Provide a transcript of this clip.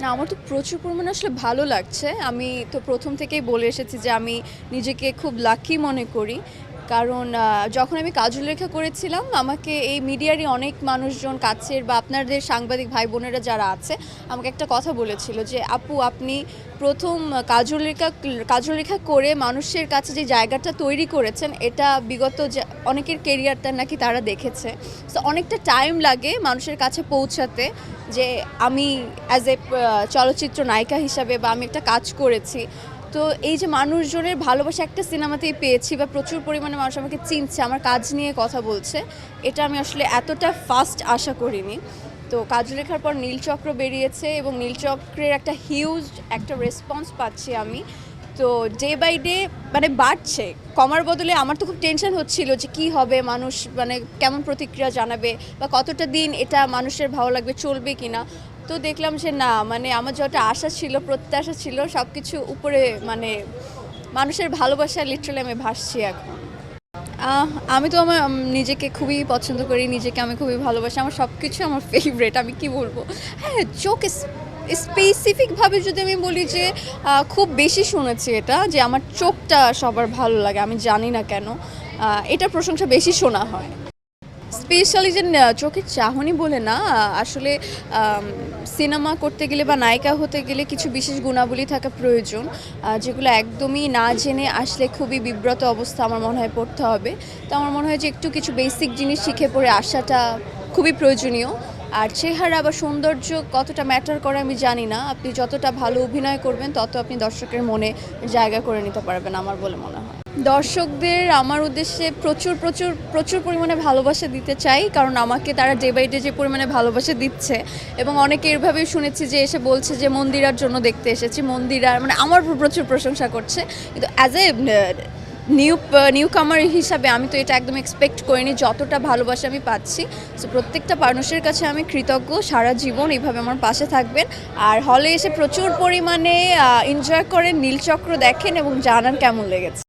না, আমার তো প্রচুর পরিমাণে আসলে ভালো লাগছে। আমি তো প্রথম থেকেই বলে এসেছি যে আমি নিজেকে খুব লাকি মনে করি। কারণ যখন আমি কাজল রেখা করেছিলাম, আমাকে এই মিডিয়ারই অনেক মানুষজন, কাছের বা আপনাদের সাংবাদিক ভাই বোনেরা যারা আছে, আমাকে একটা কথা বলেছিল যে, আপু, আপনি প্রথম কাজল রেখা কাজল রেখা করে মানুষের কাছে যে জায়গাটা তৈরি করেছেন, এটা বিগত অনেকের কেরিয়ারটা নাকি তারা দেখেছে। তো অনেকটা টাইম লাগে মানুষের কাছে পৌঁছাতে যে, আমি অ্যাজ এ চলচ্চিত্র নায়িকা হিসাবে বা আমি একটা কাজ করেছি। তো এই যে মানুষজনের ভালোবাসা একটা সিনেমাতেই পেয়েছি বা প্রচুর পরিমাণে মানুষ আমাকে চিনছে, আমার কাজ নিয়ে কথা বলছে, এটা আমি আসলে এতটা ফাস্ট আশা করিনি। তো কাজলেখার পর নীলচক্র বেরিয়েছে এবং নীলচক্রের একটা হিউজ একটা রেসপন্স পাচ্ছি আমি। তো ডে বাই ডে মানে বাড়ছে, কমার বদলে আমার তো খুব টেনশন হচ্ছিল যে কি হবে, মানুষ মানে কেমন প্রতিক্রিয়া জানাবে বা কতটা দিন এটা মানুষের ভালো লাগবে, চলবে কিনা। তো দেখলাম যে না মানে আমার যতটা আশা ছিল, প্রত্যাশা ছিল সব কিছু উপরে মানে মানুষের ভালোবাসা লিটারালি আমি ভাসছি এখন। আমি তো আমার নিজেকে খুবই পছন্দ করি, নিজেকে আমি খুবই ভালোবাসি, আমার সব কিছু আমার ফেভারেট আমি কি বলব? হ্যাঁ চোখ স্পেসিফিকভাবে যদি আমি বলি যে খুব বেশি শুনেছি এটা, যে আমার চোখটা সবার ভালো লাগে, আমি জানি না কেন এটার প্রশংসা বেশি শোনা হয়। স্পেশালি যে চোখের চাহনি বলে না, আসলে সিনেমা করতে গেলে বা নায়িকা হতে গেলে কিছু বিশেষ গুণাবলী থাকা প্রয়োজন যেগুলো একদমই না জেনে আসলে খুবই বিব্রত অবস্থা আমার মনে হয় পড়তে হবে। তো আমার মনে হয় যে, একটু কিছু বেসিক জিনিস শিখে পড়ে আসাটা খুবই প্রয়োজনীয়। আর চেহারা বা সৌন্দর্য কতটা ম্যাটার করে আমি জানি না। আপনি যতটা ভালো অভিনয় করবেন, তত আপনি দর্শকের মনে জায়গা করে নিতে পারবেন, আমার বলে মনে হয়। দর্শকদের আমার উদ্দেশ্যে প্রচুর প্রচুর প্রচুর পরিমাণে ভালোবাসা দিতে চাই, কারণ আমাকে তারা ডে বাই ডে যে পরিমাণে ভালোবাসা দিচ্ছে, এবং অনেকে এভাবেই শুনেছি যে এসে বলছে যে মন্দিরার জন্য দেখতে এসেছি মন্দিরার মানে আমার প্রচুর প্রশংসা করছে, কিন্তু অ্যাজ এ নিউ নিউ কামার হিসাবে আমি তো এটা একদম এক্সপেক্ট করিনি, যতটা ভালোবাসা আমি পাচ্ছি সো প্রত্যেকটা মানুষের কাছে আমি কৃতজ্ঞ, সারা জীবন এইভাবে আমার পাশে থাকবেন, আর হলে এসে প্রচুর পরিমাণে এনজয় করেন, নীলচক্র দেখেন, এবং জানান কেমন লেগেছে।